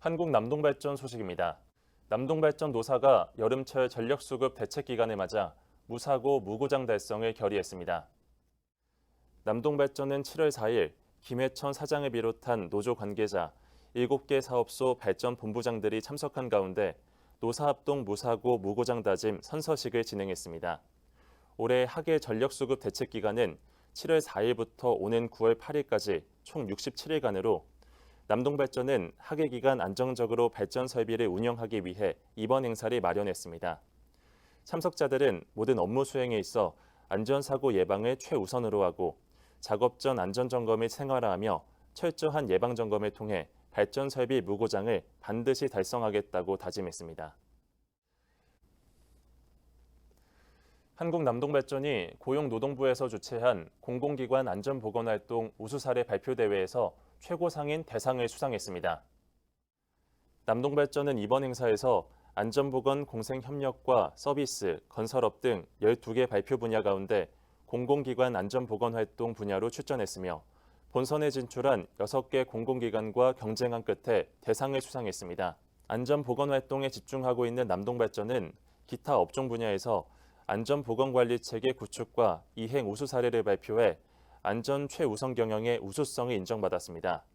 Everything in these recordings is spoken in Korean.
한국 남동발전 소식입니다. 남동발전 노사가 여름철 전력수급 대책 기간을 맞아 무사고 무고장 달성을 결의했습니다. 남동발전은 7월 4일 김해천 사장을 비롯한 노조 관계자 7개 사업소 발전 본부장들이 참석한 가운데 노사합동 무사고 무고장 다짐 선서식을 진행했습니다. 올해 하계 전력수급 대책 기간은 7월 4일부터 오는 9월 8일까지 총 67일간으로 남동발전은 하계 기간 안정적으로 발전 설비를 운영하기 위해 이번 행사를 마련했습니다. 참석자들은 모든 업무 수행에 있어 안전사고 예방을 최우선으로 하고 작업 전 안전점검을 생활화하며 철저한 예방점검을 통해 발전 설비 무고장을 반드시 달성하겠다고 다짐했습니다. 한국남동발전이 고용노동부에서 주최한 공공기관 안전보건활동 우수사례 발표대회에서 최고상인 대상을 수상했습니다. 남동발전은 이번 행사에서 안전보건 공생협력과 서비스, 건설업 등 12개 발표 분야 가운데 공공기관 안전보건 활동 분야로 출전했으며 본선에 진출한 6개 공공기관과 경쟁한 끝에 대상을 수상했습니다. 안전보건 활동에 집중하고 있는 남동발전은 기타 업종 분야에서 안전보건관리체계 구축과 이행 우수 사례를 발표해 안전 최우선 경영의 우수성을 인정받았습니다.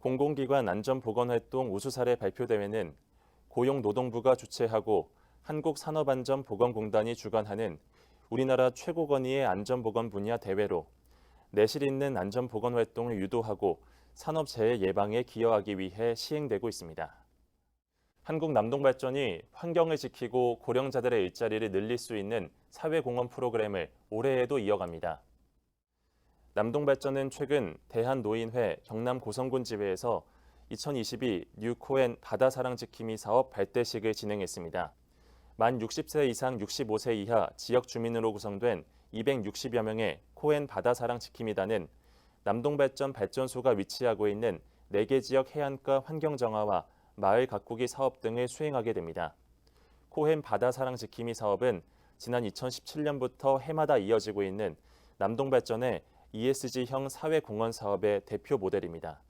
공공기관 안전보건활동 우수 사례 발표 대회는 고용노동부가 주최하고 한국산업안전보건공단이 주관하는 우리나라 최고 권위의 안전보건 분야 대회로 내실 있는 안전보건 활동을 유도하고 산업재해 예방에 기여하기 위해 시행되고 있습니다. 한국 남동발전이 환경을 지키고 고령자들의 일자리를 늘릴 수 있는 사회공헌 프로그램을 올해에도 이어갑니다. 남동발전은 최근 대한노인회 경남 고성군 지회에서 2022 뉴코엔 바다사랑 지킴이 사업 발대식을 진행했습니다. 만 60세 이상 65세 이하 지역 주민으로 구성된 260여 명의 코엔 바다사랑 지킴이단은 남동발전 발전소가 위치하고 있는 4개 지역 해안가 환경정화와 마을 가꾸기 사업 등을 수행하게 됩니다. 코헨 바다사랑 지킴이 사업은 지난 2017년부터 해마다 이어지고 있는 남동발전의 ESG형 사회공헌 사업의 대표 모델입니다.